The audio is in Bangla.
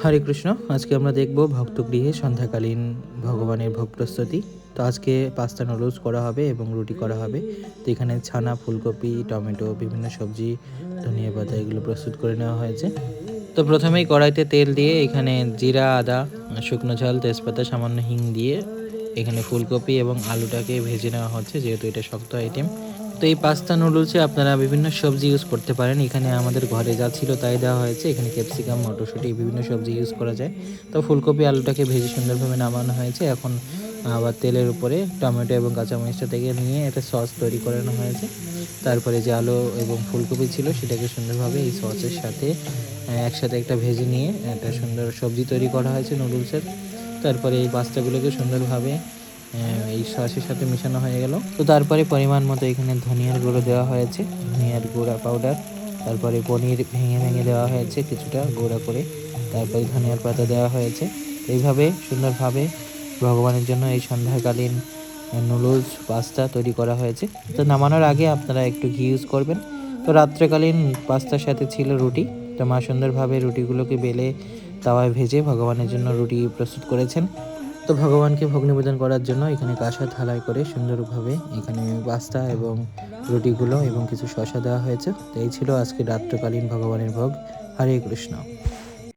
হরে কৃষ্ণ, আজকে আমরা দেখব ভক্তগৃহে সন্ধ্যাকালীন ভগবানের ভোগ প্রস্তুতি তো আজকে পাস্তা নুডলস করা হবে এবং রুটি করা হবে। তো এখানে ছানা, ফুলকপি, টমেটো, বিভিন্ন সবজি, ধনিয়া পাতা এগুলো প্রস্তুত করে নেওয়া হয়েছে। তো প্রথমেই কড়াইতে তেল দিয়ে এখানে জিরা, আদা, শুকনো ঝাল, তেজপাতা, সামান্য হিং দিয়ে এখানে ফুলকপি এবং আলুটাকে ভেজে নেওয়া হচ্ছে, যেহেতু এটা শক্ত আইটেম তো এই পাস্তা নুডলসে আপনারা বিভিন্ন সবজি ইউজ করতে পারেন। এখানে আমাদের ঘরে যা ছিল তাই দেওয়া হয়েছে। এখানে ক্যাপসিকাম মটরশুঁটি, বিভিন্ন সবজি ইউজ করা যায়। তো ফুলকপি, আলুটাকে ভেজে সুন্দরভাবে নামানো হয়েছে। এখন আবার তেলের উপরে টমেটো এবং কাঁচামরিচটা থেকে নিয়ে একটা সস তৈরি করানো হয়েছে। তারপরে যে আলু এবং ফুলকপি ছিল, সেটাকে সুন্দরভাবে এই সসের সাথে, একসাথে একটা ভেজে নিয়ে একটা সুন্দর সবজি তৈরি করা হয়েছে নুডলসের তারপরে এই পাস্তাগুলোকে সুন্দরভাবে এই সসের সাথে মেশানো হয়ে গেল। তো তারপরে পরিমাণ মতো এখানে ধনিয়ার গুঁড়ো দেওয়া হয়েছে। ধনিয়ার গুঁড়া পাউডার তারপরে পনির ভেঙে ভেঙে দেওয়া হয়েছে কিছুটা গুঁড়া করে। তারপরে ধনিয়ার পাতা দেওয়া হয়েছে। এইভাবে সুন্দরভাবে ভগবানের জন্য এই সন্ধ্যাকালীন নুডলস পাস্তা তৈরি করা হয়েছে। তো নামানোর আগে আপনারা একটু ঘি ইউজ করবেন। তো রাত্রেকালীন পাস্তার সাথে ছিল রুটি। তো মা সুন্দরভাবে রুটিগুলোকে বেলে তাওয়ায় ভেজে ভগবানের জন্য রুটি প্রস্তুত করেছেন। তো ভগবানকে ভোগ নিবেদন করার জন্য এখানে কাঁসা থালায় করে সুন্দরভাবে এখানে পাস্তা এবং রুটিগুলো এবং কিছু শশা দেওয়া হয়েছে। তো এই ছিল আজকে রাত্রকালীন ভগবানের ভোগ। হরে কৃষ্ণ।